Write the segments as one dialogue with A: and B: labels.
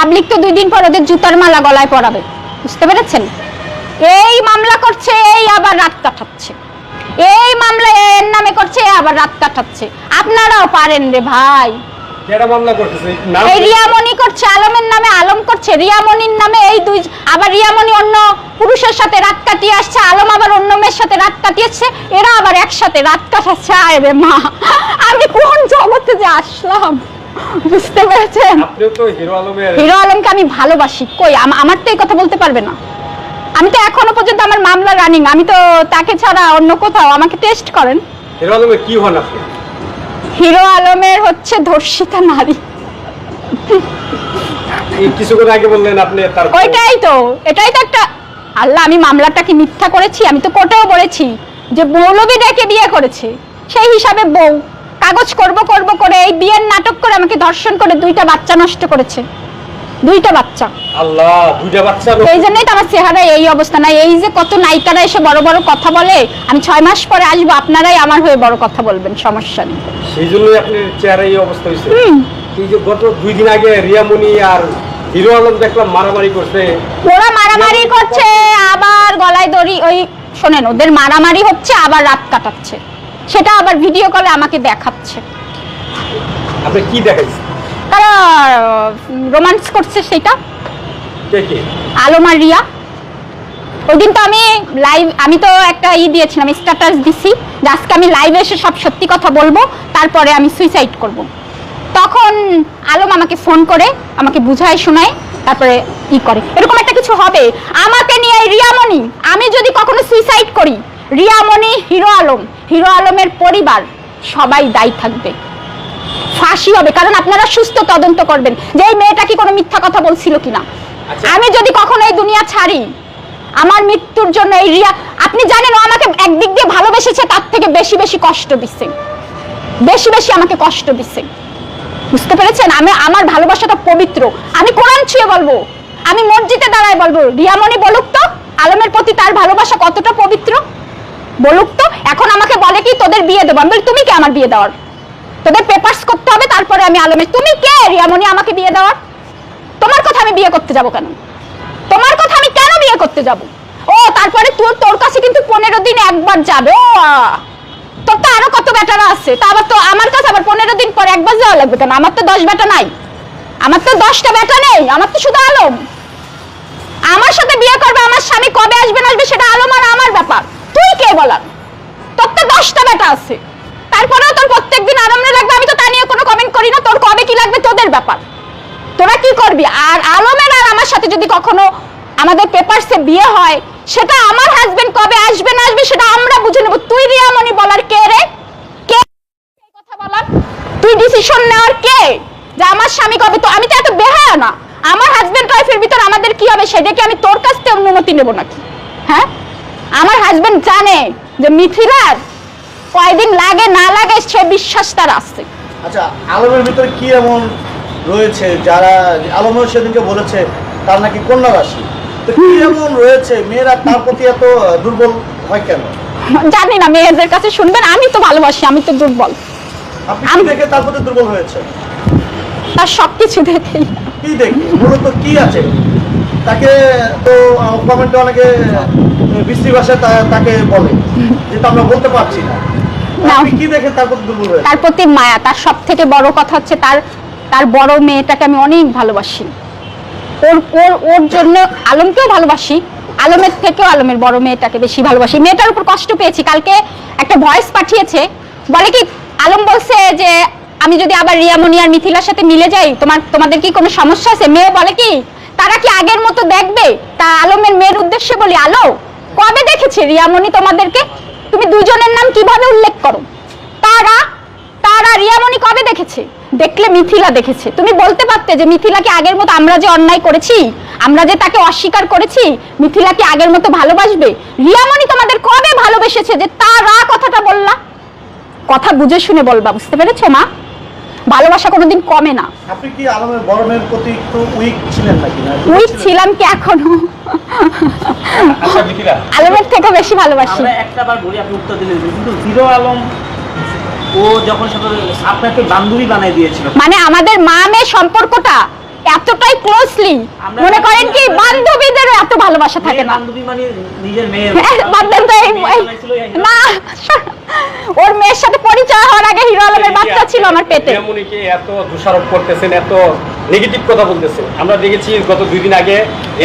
A: Public তো দুই দিন পর ওদের জুতার মালা গলায় পরাবে। বুঝতে পেরেছেন? এই মামলা করছে এই আবার রাত কাটাচ্ছে। এই মামলা এর নামে করছে আবার রাত কাটাচ্ছে। আপনারাও পারেন রে ভাই। এই রিয়ামণি করছে আলমের নামে আলম করছে রিয়ামণির নামে এই দুই আবার রিয়ামণি অন্য পুরুষের সাথে রাত কাটিয়ে আসছে আলম আবার অন্য মেয়ের সাথে রাত কাটিয়েছে এরা আবার একসাথে রাত কাটাচ্ছে। আয় রে মা আমি কোন জগতে যে আসলাম? বুঝতে পেরেছেন?
B: হিরো
A: আলমকে আমি ভালোবাসি। কই আমার তো এই কথা বলতে পারবে না। আমি তো এখনও পর্যন্ত আমার মামলা রানিং আমি তো তাকে ছাড়া অন্য কোথাও আমাকে টেস্ট করেন।
B: হিরো আলমের কি হন আপনি?
A: হিরো আলমের হচ্ছে ধর্ষিতা নারী।
B: কিছুক্ষণ আগে বললেন আপনি তার
A: ওইটাই তো এটাই তো একটা আল্লাহ আমি মামলাটা কি মিথ্যা করেছি? আমি তো কোর্টেও বলেছি যে মৌলবী ডেকে বিয়ে করেছে। সেই হিসাবে বউ। কাগজ করব করব করে এই বিয়ের নাটক করে আমাকে ধর্ষণ করে দুইটা বাচ্চা নষ্ট করেছে। দুইটা বাচ্চা।
B: আল্লাহ দুইটা বাচ্চা
A: এই জন্যই তো আমার চেহারা এই অবস্থা নাই। এই যে কত নায়িকারা এসে বড় বড় কথা বলে আমি ছয় মাস পরে আসব আপনারাই আমার হয়ে বড় কথা বলবেন সমস্যা নেই।
B: সেই জন্যই আপনার চেহারা এই অবস্থা হয়েছে। এই যে গত দুই দিন আগে রিয়ামণি আর হিরো আলম দেখলাম মারামারি করছে।
A: ওরা মারামারি করছে আবার গলায় দড়ি ওই শোনেন ওদের মারামারি হচ্ছে আবার রাত কাটাচ্ছে। সেটা আবার ভিডিও কলে আমাকে দেখাচ্ছে।
B: আপনি কি দেখাইছেন?
A: তারা রোমান্স করছে সেটা।
B: কে কে?
A: আলম আর রিয়া। ওই দিন তো আমি লাইভ আমি তো একটা ই দিয়েছিলাম স্ট্যাটাস দিছি। আজকে আমি লাইভে এসে সব সত্যি কথা বলব তারপরে আমি সুইসাইড করব। তখন আলম আমাকে ফোন করে আমাকে বুঝায় শোনায় তারপরে ই করে। এরকম একটা কিছু হবে। আমাকে নিয়ে রিয়ামণি আমি যদি কখনো সুইসাইড করি রিয়ামণি হিরো আলম হিরো আলমের পরিবার সবাই দায়ী থাকবে। ফাঁসি হবে কারণ আপনারা সুস্থ তদন্ত করবেন। যে এই মেয়েটা কি কোনো মিথ্যা কথা বলছিল কিনা?
B: আচ্ছা।
A: আমি যদি কখনো এই দুনিয়া ছাড়ি আমার মৃত্যুর জন্য এই রিয়া আপনি জানেন ও আমাকে একদিক দিয়ে ভালোবেসেছে তার থেকে বেশি বেশি কষ্ট দিচ্ছে বেশি বেশি আমাকে কষ্ট দিচ্ছে বুঝতে পেরেছেন? আমি আমার ভালোবাসাটা পবিত্র। আমি কোরআন ছুঁয়ে বলব। আমি মসজিদে দাঁড়ায় বলব রিয়ামণি বলুক তো আলমের প্রতি তার ভালোবাসা কতটা পবিত্র? বলুক তো, এখন আমাকে বলে কি তোদের বিয়ে দেবো? আমি বলি, তুমি কে আমার বিয়ে দেওয়ার? তোদের পেপারস করতে হবে, তারপরে আমি আলমের তুমি কে রিয়ামণি আমাকে বিয়ে দেওয়ার? তোমার কথা আমি বিয়ে করতে যাব কেন? তোমার কথা আমি কেন বিয়ে করতে যাব? ও, তারপরে তোর তোর কাছে কিন্তু পনেরো দিন একবার যাবে। ও তোর তো আরও কত বেটারা আছে? তা আবার তো আমার কাছে আবার পনেরো দিন পর একবার যাওয়া লাগবে কেন? আমার তো দশ বেটা নাই। আমার তো দশটা বেটা নেই। আমার তো শুধু আলম। আমার সাথে বিয়ে করবে, আমার স্বামী কবে আসবে না আসবে সেটা আলম আর আমার ব্যাপার। তুই কে বলার? তোর তো দশটা বেটা আছে। তারপরেও তোর প্রত্যেকদিন আরামে লাগবে, আমি তো তা নিয়ে কোনো কমেন্ট করি না। তোর কবে কি লাগবে তোদের ব্যাপার। তোরা কি করবি? আর আলমের আর আমার সাথে যদি কখনো আমাদের পেপারসে বিয়ে হয়, সেটা আমার হাজবেন্ড কবে আসবে, না আসবে, সেটা আমরা বুঝে নেব। তুই রিয়ামণি বলার কে রে? কে কথা বলার? তুই ডিসিশন নেওয়ার কে? যে আমার স্বামী কবে তো আমি তো এত বেহায়া না। আমার হাজবেন্ড ওয়াইফের ভিতর আমাদের কি হবে, সেটা কি আমি তোর কাছ থেকে অনুমতি নেব নাকি? হ্যাঁ? আমার হাজবেন্ড জানে যে মিথিলার কয়দিন লাগে না লাগে সে বিশ্বাস তার আছে।
C: আচ্ছা আলমের ভিতরে কি এমন রয়েছে যারা আলমের সেদিনকে বলেছে তার নাকি কন্যা রাশি? তো কি এমন রয়েছে মেয়েরা তার প্রতি এত দুর্বল হয় কেন?
A: জানি না মেয়েদের কাছে শুনবেন আমি তো ভালোবাসি আমি তো দুর্বল।
C: আপনি
A: আমি-
C: দেখে তার প্রতি দুর্বল হয়েছে
A: তার সব কিছু দেখেই।
C: কি দেখে? মূলত কি আছে? তাকে তো কমেন্টে অনেকে বৃষ্টি ভাষায় তাকে বলে যেটা আমরা বলতে পারছি না। তার প্রতি
A: মায়া তার সব থেকে বড় কথা হচ্ছে তার তার বড় মেয়েটাকে আমি অনেক ভালোবাসি। ওর ওর ওর জন্য আলমকেও ভালোবাসি আলমের থেকেও আলমের বড় মেয়েটাকে বেশি ভালোবাসি। মেয়েটার উপর কষ্ট পেয়েছি কালকে একটা ভয়েস পাঠিয়েছে বলে কি আলম বলছে যে আমি যদি আবার রিয়ামণি আর মিথিলার সাথে মিলে যাই তোমার তোমাদের কি কোনো সমস্যা আছে? মেয়ে বলে কি তারা কি আগের মতো দেখবে? তা আলমের মেয়ের উদ্দেশ্যে বলি, আলো, কবে দেখেছে রিয়ামণি তোমাদেরকে? তুমি দুজনের নাম কীভাবে উল্লেখ করো? তারা তারা রিয়ামণি কবে দেখেছে? দেখলে মিথিলা দেখেছে। তুমি বলতে পারতে যে মিথিলাকে আগের মতো আমরা যে অন্যায় করেছি? আমরা যে তাকে অস্বীকার করেছি? মিথিলাকে আগের মতো ভালোবাসবে? রিয়ামণি তোমাদের কবে ভালোবেসেছে যে তারা কথাটা বললা? কথা বুঝে শুনে বলবা, বুঝতে পেরেছ মা? ভালোবাসা কোনোদিন কমে না।
C: আপনি কি আলমের প্রতি একটু উইক ছিলেন নাকি? না
A: উইক ছিলাম কি এখনও?
B: আচ্ছা
A: আলমের থেকে বেশি ভালোবাসি।
D: আমরা একটা বার বলি আপনি উত্তর দিলেন। কিন্তু আলম ও যখন সাথে আপনাকে বান্ধবী বানাই দিয়েছিল।
A: মানে আমাদের মা মেয়ে সম্পর্কটা এতটাই ক্লোজলি মনে করেন কি বান্ধবীদের এত ভালোবাসা থাকে না।
D: বান্ধবী মানে নিজের মেয়ের
A: হ্যাঁ, তো এই-
D: মেয়ে
A: এই- না ওর মেয়ের সাথে পরিচয় হওয়ার আগে হিরো আলমের বাচ্চা ছিল আমার পেটে।
B: রিয়ামণিকে এত দোষারোপ করতেছেন এত নেগেটিভ কথা বলতেছেন। আমরা দেখেছি গত দুই দিন আগে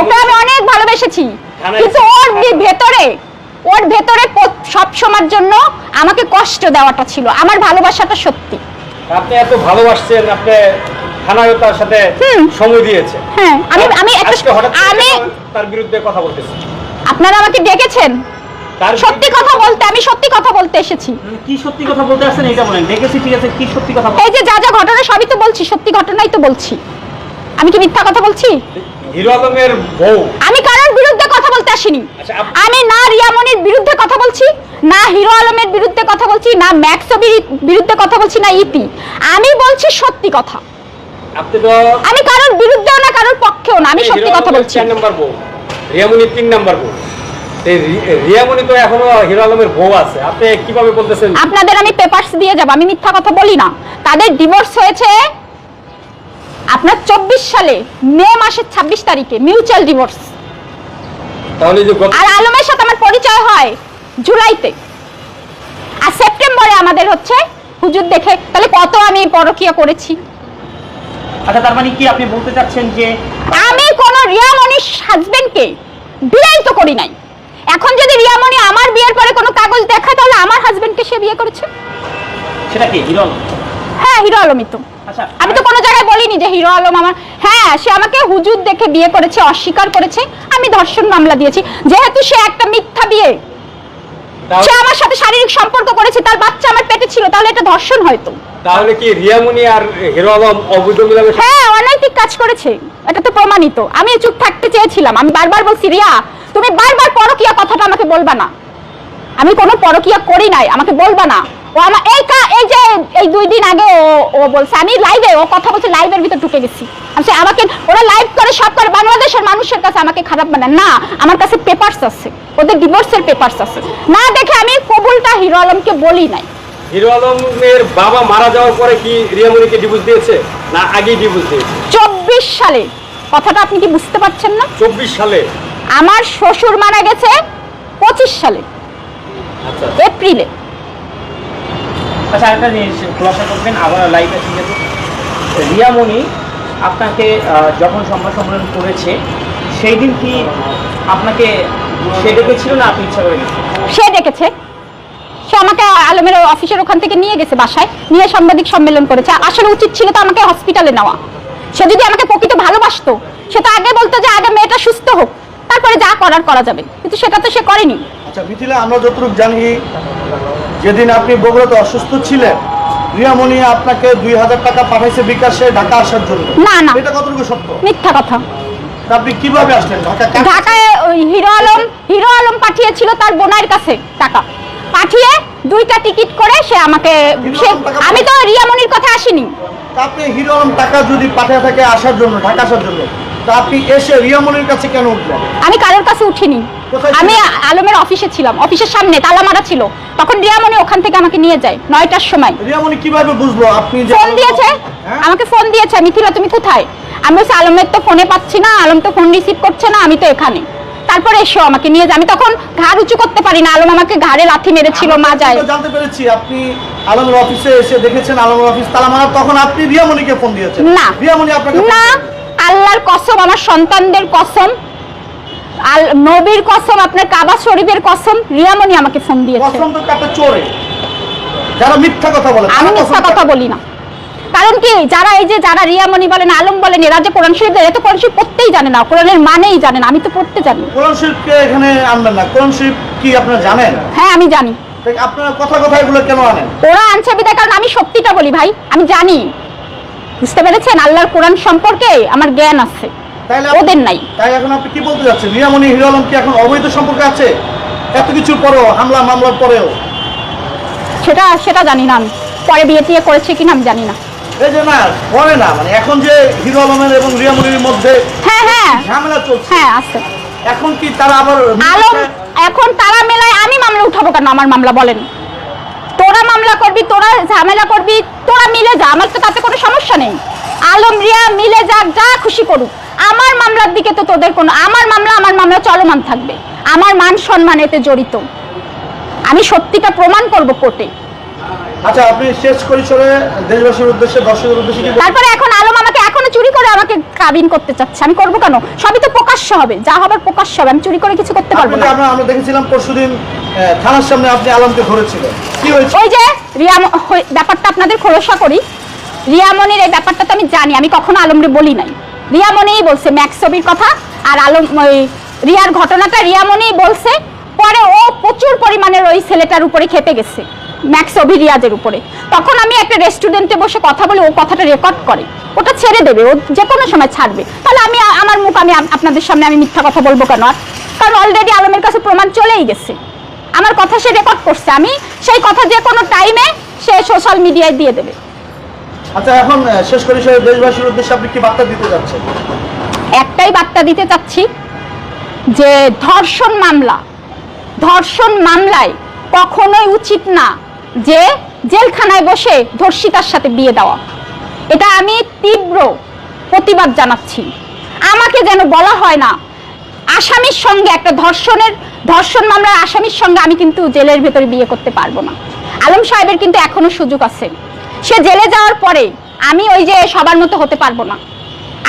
A: ওকে আমি অনেক ভালোবেসেছি। কিন্তু ওর ভেতরে ওর ভেতরে সব সময়ের জন্য আমাকে কষ্ট দেওয়াটা ছিল। আমার ভালোবাসাটা সত্যি।
B: আপনি এত ভালোবাসছেন আপনি থানায় তার সাথে সময় দিয়েছেন।
A: হ্যাঁ আমি আমি একটা আমি
B: তার বিরুদ্ধে কথা বলতেছি।
A: আপনারা আমাকে ডেকেছেন? সত্যি কথা বলতে আমি সত্যি কথা বলতে এসেছি।
D: কি সত্যি কথা বলতে আসছেন? এটা বলেন দেখেছি ঠিক আছে কি সত্যি কথা
A: এই যে যা যা ঘটনা সবই তো বলছি সত্যি ঘটনাই তো বলছি। আমি কি মিথ্যা কথা বলছি?
B: হিরো আলমের বউ।
A: আমি কারোর বিরুদ্ধে কথা বলতে আসিনি।
B: আচ্ছা,
A: আমি না রিয়ামনির বিরুদ্ধে কথা বলছি না হিরো আলমের বিরুদ্ধে কথা বলছি না ম্যাক্সবির বিরুদ্ধে কথা বলছি না ইতি। আমি বলছি সত্যি কথা। আমি কারোর বিরুদ্ধেও না কারোর পক্ষেও না আমি সত্যি কথা বলছি।
B: নাম্বার বউ। রিয়ামণি তিন নাম্বার বউ। রিয়ামণি তো এখনও হিরো আলমের বউ আছে। আপনি কীভাবে বলতেছেন?
A: আপনাদের আমি পেপারস দিয়ে যাব আমি মিথ্যা কথা বলি না। তাদের ডিভোর্স হয়েছে আপনার চব্বিশ সালে মে মাসের ছাব্বিশ তারিখে মিউচুয়াল ডিভোর্স
B: তাহলে যে
A: আর আলমের সাথে আমার পরিচয় হয় জুলাইতে। আর সেপ্টেম্বরে আমাদের হচ্ছে হুজুর দেখে তাহলে কত আমি পরকিয়া করেছি।
D: আচ্ছা তার মানে কি আপনি বলতে চাচ্ছেন যে
A: আমি কোন রিয়ামণির হাজবেন্ডকে বিয়েই তো করি নাই। এখন যদি রিয়ামণি আমার বিয়ের পরে কোনো কাগজ দেখায় তাহলে আমার হাজবেন্ডকে সে বিয়ে করেছে?
D: সেটা কি হিরল
A: হ্যাঁ হিরো আলমই তো।
D: আচ্ছা
A: আমি তো কোনো জায়গায় বলিনি যে হিরো আলম আমার হ্যাঁ সে আমাকে হুজুর দেখে বিয়ে করেছে অস্বীকার করেছে। আমি ধর্ষণ মামলা দিয়েছি। যেহেতু সে একটা মিথ্যা বিয়ে। সে আমার সাথে শারীরিক সম্পর্ক করেছে তার বাচ্চা আমার পেটে ছিল তাহলে এটা ধর্ষণ হয়তো।
B: তাহলে কি রিয়ামণি আর হিরো আলম অবৈধ
A: হ্যাঁ অনৈতিক কাজ করেছে। এটা তো প্রমাণিত। আমি চুপ থাকতে চেয়েছিলাম। আমি বারবার বলছি, রিয়া, তুমি বারবার পরকিয়া কথাটা আমাকে বলবা না। আমি কোনো পরকিয়া করি নাই। আমাকে বলবা না। ও আমার এই কা, এই যে, এই দুই দিন আগে ও ও বলছে, আমি লাইভে ও কথা বলছে লাইভের ভিতর ঢুকে গেছি। আমি আমাকে, ওরা লাইভ করে সব করে বাংলাদেশের মানুষের কাছে আমাকে খারাপ বানায় না, আমার কাছে পেপারস আছে। ওদের ডিভোর্সের পেপারস আছে। না দেখে আমি কবুলটা হিরো আলমকে বলি নাই।
B: হিরো আলমের বাবা মারা যাওয়ার পরে কি রিয়ামণিকে ডিভোর্স দিয়েছে? না আগেই ডিভোর্স দিয়েছে।
A: চব্বিশ সালে। কথাটা আপনি কি বুঝতে পারছেন না?
B: চব্বিশ সালে।
A: আমার শ্বশুর মারা গেছে পঁচিশ সালে
B: আচ্ছা।
A: এপ্রিলে।
D: আচ্ছা একটা জিনিস খোলাসা করবেন আবার লাইভে ঠিক আছে। রিয়ামণি আপনাকে যখন সংবাদ সম্মেলন করেছে সেই দিন কি আপনাকে সে ডেকেছিল না আপনি ইচ্ছা করে
A: সে ডেকেছে। আলমের অফিসের ওখান থেকে নিয়ে গেছে বাসায় নিয়ে সাংবাদিক সম্মেলন করেছে। আসলে উচিত ছিল তো আমাকে হসপিটালে নেওয়া। সে যদি আমাকে প্রকৃত ভালোবাসতো সে তো আগে বলতো যে আগে মেয়েটা সুস্থ হোক তারপরে যা করার করা যাবে। কিন্তু সেটা তো সে করেনি।
C: আচ্ছা মিথিলা আমরা যতটুকু জানি যেদিন আপনি বগুড়াতে অসুস্থ ছিলেন রিয়ামণি আপনাকে দুই হাজার টাকা পাঠাইছে বিকাশে ঢাকা আসার জন্য।
A: না, না।
C: এটা কতটুকু সত্য?
A: মিথ্যা কথা।
C: আপনি কীভাবে আসলেন?
A: ঢাকায় হিরো আলম হিরো আলম পাঠিয়েছিল তার বোনাইয়ের কাছে টাকা। পাঠিয়ে দুইটা টিকিট করে সে আমাকে আমি তো রিয়ামনির কথা আসিনি।
C: আপনি হিরো টাকা যদি পাঠিয়ে থাকে আসার জন্য ঢাকা আসার জন্য আপনি এসে কাছে কেন উঠলেন?
A: আমি কারোর কাছে উঠিনি। আমি আলমের অফিসে ছিলাম। অফিসের সামনে তালা মারা ছিল। তখন রিয়ামণি ওখান থেকে আমাকে নিয়ে যায় নয়টার সময়।
C: রিয়ামণি কীভাবে বুঝলো আপনি
A: ফোন দিয়েছে।
C: হ্যাঁ?
A: আমাকে ফোন দিয়েছে মিথিলা তুমি কোথায়? আমি আলমের তো ফোনে পাচ্ছি না আলম তো ফোন রিসিভ করছে না আমি তো এখানে। তারপরে এসো আমাকে নিয়ে যায় আমি তখন ঘাড় উঁচু করতে পারি না। আলম আমাকে ঘাড়ে লাথি মেরেছিল মা যায়।
C: জানতে পেরেছি আপনি আলমের অফিসে এসে দেখেছেন আলমের অফিস। তালা মারা তখন আপনি রিয়ামণিকে ফোন দিয়েছেন?
A: না।
C: রিয়ামণি আপনাকে
A: না আল্লাহর কসম আমার সন্তানদের কসম আল নবীর কসম আপনার কাবা শরীফের কসম রিয়ামণি আমাকে ফোন দিয়েছে।
C: কসম তো কাটে চোরে। যারা মিথ্যা কথা বলে
A: আমি মিথ্যা কথা বলি না। কারণ কি? যারা এই যে যারা রিয়ামণি বলেন আলম বলেন এরা যে কোরআন শরীফ এরা তো কোরআন শরীফ পড়তেই জানে না। কোরআনের মানেই জানে না। আমি তো পড়তে জানি।
C: কোরআন শরীফকে এখানে আনবেন না। কোরআন শরীফ কি আপনারা জানেন?
A: হ্যাঁ আমি জানি।
C: আপনারা কথা কথা এগুলো কেন আনেন?
A: ওরা আনছে বিদায় কারণ আমি সত্যিটা বলি ভাই। আমি জানি। বুঝতে পেরেছেন? আল্লাহর কোরআন সম্পর্কে আমার জ্ঞান আছে। ওদের নাই।
C: তাই এখন আপনি কি বলতে যাচ্ছেন? রিয়ামণি হিরো আলম কি এখন অবৈধ সম্পর্কে আছে? এত কিছুর পরেও হামলা মামলার পরেও?
A: সেটা সেটা জানি না আমি। পরে বিয়ে টিয়ে করেছে কিনা আমি জানি না।
C: এই যে না পরে না মানে এখন যে হিরো আলমের এবং মধ্যে
A: হ্যাঁ হ্যাঁ।
C: ঝামেলা চলছে।
A: হ্যাঁ আছে।
C: এখন কি তারা আবার
A: আলম এখন তারা মেলায় আমি মামলা উঠাবো কেন? আমার মামলা বলেন। তোরা মামলা করবি তোরা ঝামেলা করবি তোরা মিলে যা। আমার তো তাতে কোনো সমস্যা নেই। আলম রিয়া মিলে যাক যা খুশি করুক। আমার মামলার দিকে তো তোদের কোনো আমার মামলা আমার মামলা চলমান থাকবে। আমার মান সম্মান এতে জড়িত। আমি সত্যিটা প্রমাণ করব কোর্টে।
C: আচ্ছা আপনি শেষ পরিসরে দেশবাসীর উদ্দেশ্যে দর্শকের উদ্দেশ্যে কি?
A: তারপরে এখন আলম আমাকে এখনও চুরি করে আমাকে কাবিন করতে চাচ্ছে। আমি করব কেন? সবই তো প্রকাশ্য হবে। যা হবার প্রকাশ্য হবে। আমি চুরি করে কিছু করতে পারব না।
C: আমরা আমরা দেখেছিলাম পরশুদিন থানার সামনে আপনি আলমকে ধরেছিলেন। কি হয়েছে?
A: ওই যে ব্যাপারটা আপনাদের খোলসা করি। রিয়ামনির এই ব্যাপারটা তো আমি জানি আমি কখনো আলমরে বলি নাই। রিয়ামনিই বলছে ম্যাক্স ছবির কথা আর আলম ওই রিয়ার ঘটনাটা রিয়ামনিই বলছে। পরে ও প্রচুর পরিমাণের ওই ছেলেটার উপরে খেপে গেছে। ম্যাক্স অভি রিয়াজের উপরে। তখন আমি একটা রেস্টুরেন্টে বসে কথা বলে ও কথাটা রেকর্ড করে। ওটা ছেড়ে দেবে ও যে কোনো সময় ছাড়বে। তাহলে আমি আমার মুখ আমি আপনাদের সামনে আমি মিথ্যা কথা বলব কেন? আর কারণ অলরেডি আলমের কাছে প্রমাণ চলেই গেছে। আমার কথা সে রেকর্ড করছে। আমি সেই কথা যে কোনো টাইমে সে সোশ্যাল মিডিয়ায় দিয়ে দেবে।
C: আচ্ছা এখন শেষ পরিসরে দেশবাসীর উদ্দেশ্যে আপনি কি বার্তা দিতে যাচ্ছেন?
A: একটাই বার্তা দিতে চাচ্ছি যে ধর্ষণ মামলা ধর্ষণ মামলায় কখনোই উচিত না যে জেলখানায় বসে ধর্ষিতার সাথে বিয়ে দেওয়া। এটা আমি তীব্র প্রতিবাদ জানাচ্ছি। আমাকে যেন বলা হয় না, আসামির সঙ্গে একটা ধর্ষণের, ধর্ষণ মামলার আসামির সঙ্গে আমি কিন্তু জেলের ভেতরে বিয়ে করতে পারব না। আলম সাহেবের কিন্তু এখনও সুযোগ আছে। সে জেলে যাওয়ার পরে আমি ওই যে সবার মতো হতে পারব না।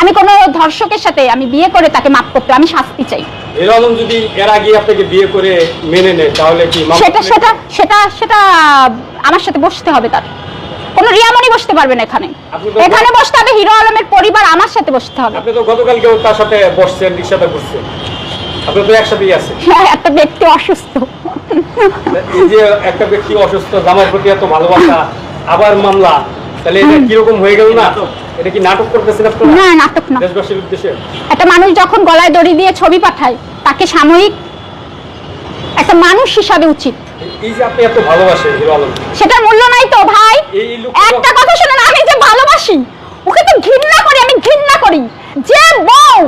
A: আমি কোনো ধর্ষকের সাথে আমি বিয়ে করে তাকে মাফ করতে আমি শাস্তি চাই।
B: হিরো আলম যদি এর আগে আপনাকে বিয়ে করে মেনে নেয় তাহলে কি
A: সেটা সেটা সেটা সেটা আমার সাথে বসতে হবে তার। কোনো রিয়ামনি বসতে পারবে না এখানে। এখানে বসতে হবে হিরো আলমের পরিবার আমার সাথে বসতে হবে।
B: আপনি তো গতকালকেও তার সাথে বসছেন রিক্সাতে বসছেন। আপনি তো একসাথেই আছেন।
A: হ্যাঁ, একটা ব্যক্তি অসুস্থ।
B: এই যে একটা ব্যক্তি অসুস্থ জামার প্রতি এত ভালোবাসা আবার মামলা। তাহলে এটা কীরকম হয়ে গেল না? এটা কি নাটক করতেছেন আপনারা
A: না নাটক না।
B: দেশবাসীর উদ্দেশ্যে?
A: একটা মানুষ যখন গলায় দড়ি দিয়ে ছবি পাঠায় তাকে সাময়িক একটা মানুষ হিসাবে উচিত।
B: এই যে আপনি এত ভালোবাসেন হিরো আলম।
A: সেটার মূল্য নাই তো ভাই। একটা কথা শুনুন আমি যে ভালোবাসি ওকে তো ঘৃণা করি আমি ঘৃণা করি। যে বউ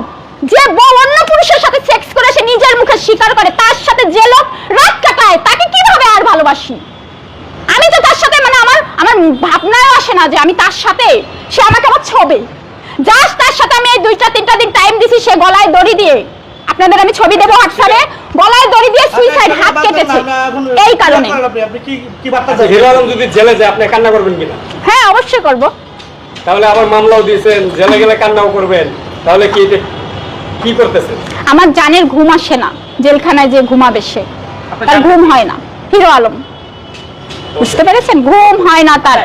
A: যে বউ অন্য পুরুষের সাথে সেক্স করে সে নিজের মুখে স্বীকার করে তার সাথে যে লোক রাত কাটায় তাকে কীভাবে আর ভালোবাসি? আমি তো তার সাথে মানে আমার আমার ভাবনায় আসে না যে আমি তার সাথে সে আমাকে আবার ছবে। জাস্ট তার সাথে আমি এই দুইটা তিনটা দিন টাইম দিছি সে গলায় দড়ি দিয়ে। আপনাদের আমি ছবি দেবো হোয়াটসঅ্যাপে গলায় দড়ি দিয়ে সুইসাইড হাত কেটেছে। এই কারণে।
C: আপনি? আপনি কি কি বার্তা
B: আচ্ছা, হিরো আলম যদি জেলে যায় আপনি কান্না করবেন কিনা?
A: হ্যাঁ অবশ্যই করব।
B: তাহলে আবার মামলাও দিয়েছেন জেলে গেলে কান্নাও করবেন। তাহলে কি কি করতেছেন?
A: আমার জানের ঘুম আসে না। জেলখানায় যে ঘুমাবে সে। তার ঘুম হয় না। হিরো আলম। বুঝতে পেরেছেন? ঘুম হয় না তার।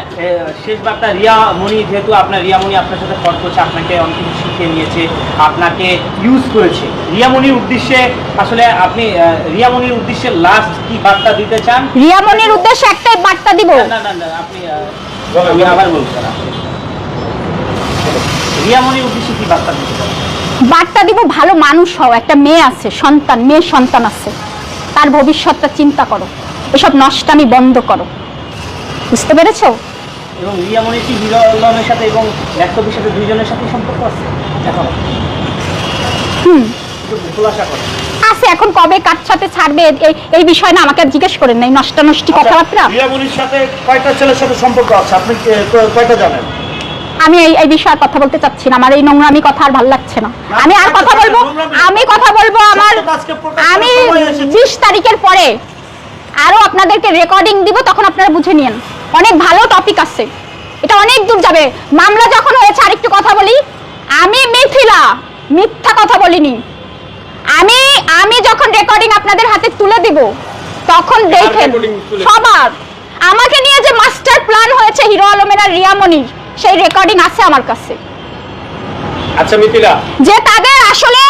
D: শেষ বার্তা রিয়া মণি যেহেতু আপনার রিয়া মণি আপনার সাথে ফট করছে আপনাকে অনেক কিছু শিখিয়ে নিয়েছে আপনাকে ইউজ করেছে। রিয়া মণির উদ্দেশ্যে আসলে আপনি রিয়া মণির উদ্দেশ্যে লাস্ট কি বার্তা দিতে চান?
A: রিয়ামনির উদ্দেশ্যে একটাই বার্তা দিব।
D: না না না আপনি আমি আবার বলব স্যার রিয়া মণির উদ্দেশ্যে কি বার্তা দিতে চান?
A: বার্তা দিব ভালো মানুষ হও একটা মেয়ে আছে সন্তান মেয়ে সন্তান আছে। তার ভবিষ্যৎটা চিন্তা করো। এসব নষ্টামি বন্ধ করো। বুঝতে পেরেছ?
D: এবং রিয়া মণির হিরো আলমের সাথে এবং ল্যাপটপের সাথে দুইজনের সাথে সম্পর্ক আছে? এখন
A: হুম। আছে কবে কার সাথে ছাড়বে? এই বিষয় না আমাকে জিজ্ঞেস করেন নাই নষ্টা নষ্টি কথাবার্তা।
C: রিয়ামনির সাথে কয়টা ছেলের সাথে সম্পর্ক আছে? আপনি কয়টা জানেন?
A: আমি এই এই বিষয়ে আর কথা বলতে চাচ্ছি না আমার এই নোংরামি কথা আর ভালো লাগছে না। আমি আর কথা বলব আমি কথা বলব আমার আমি বিশ তারিখের পরে আরও আপনাদেরকে রেকর্ডিং দিব তখন আপনারা বুঝে নিন অনেক ভালো টপিক আছে এটা অনেক দূর যাবে। মামলা যখন হয়েছে আরেকটু কথা বলি। আমি মিথিলা মিথ্যা কথা বলিনি। আমি আমি যখন রেকর্ডিং আপনাদের হাতে তুলে দিব তখন দেখেন সবার। আমাকে নিয়ে যে মাস্টার প্ল্যান হয়েছে হিরো আলমের আর রিয়ামনির সেই রেকর্ডিং আছে আমার কাছে।
B: আচ্ছা মিথিলা।
A: যে তাদের আসলে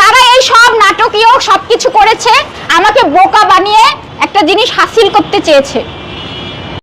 A: তারা এই সব নাটকীয় সবকিছু করেছে আমাকে বোকা বানিয়ে একটা জিনিস হাসিল করতে চেয়েছে।